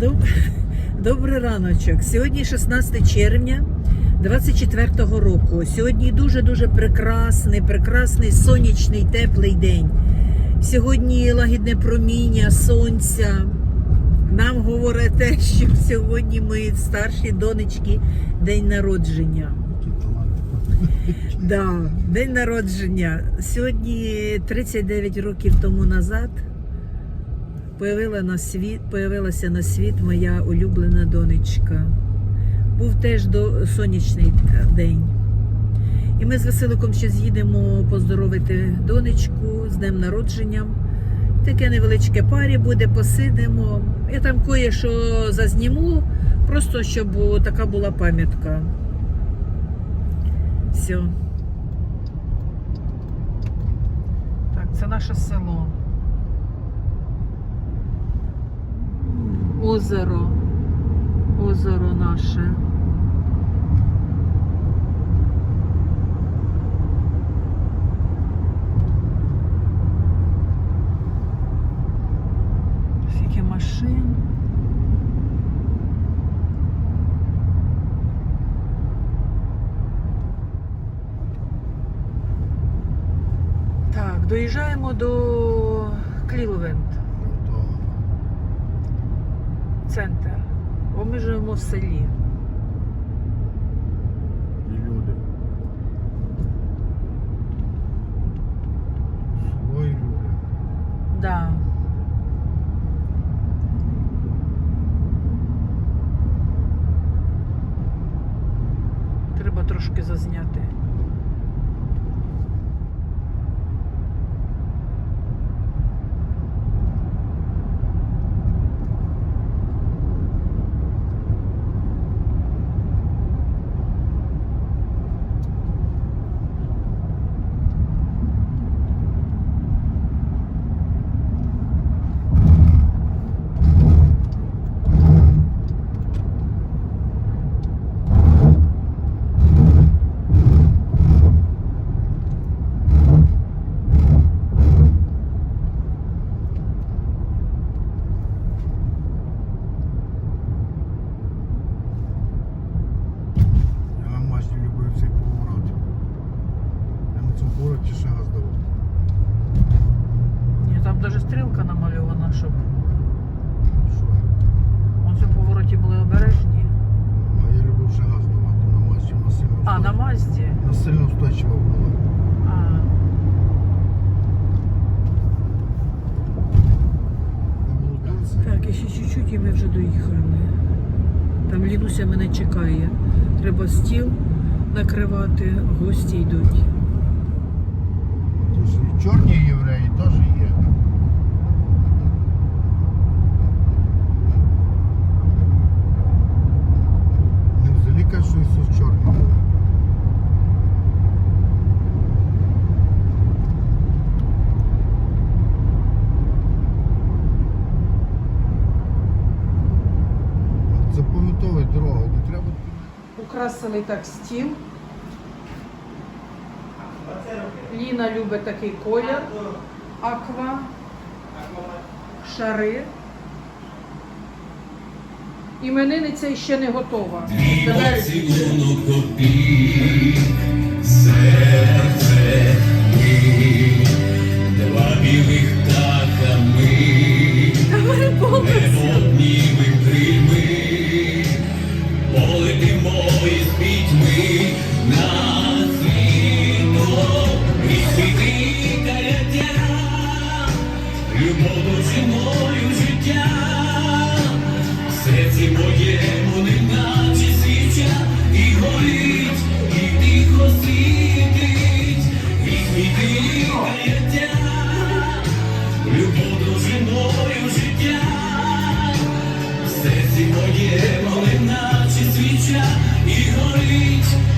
Доб- Добрий раночок. Сьогодні 16 червня 24-го року. Сьогодні дуже-дуже прекрасний, прекрасний сонячний, теплий день. Сьогодні лагідне проміння сонця. Нам говорить те, що сьогодні ми старші донечки день народження. Да, день народження. Сьогодні 39 років тому назад появила на світ, появилася на світ моя улюблена донечка. Був теж до, сонячний день. І ми з Василиком ще з'їдемо поздоровити донечку з днем народження. Таке невеличке парі буде, посидимо. Я там кое-що зазніму, просто щоб така була пам'ятка. Все. Так, це наше село. Озеро. Озеро наше. Скільки машин. Так, доїжджаємо до Клілвенд, центр. Бо ми живемо в селі. І люди. Свої люди. Да. Треба трошки зазняти. Я на Мазді любив цей поворот. Я на цьому повороті ще газ давав. Ні, там навіть стрілка намальована, щоб Що? у повороті були обережні. А я любив ще газ давати на Мазді. Вона сильно А, на. Мазді. Вона сильно устойчива була. А, так, і ще чуть-чуть і ми вже доїхали. Там Лінуся мене чекає. Треба стіл накривати, гості йдуть. Украсили так стіл. Ліна любить такий колір. Аква. Шари. Іменинниця ще не готова. мною життя, серці моє, малина, чи свіча і горить.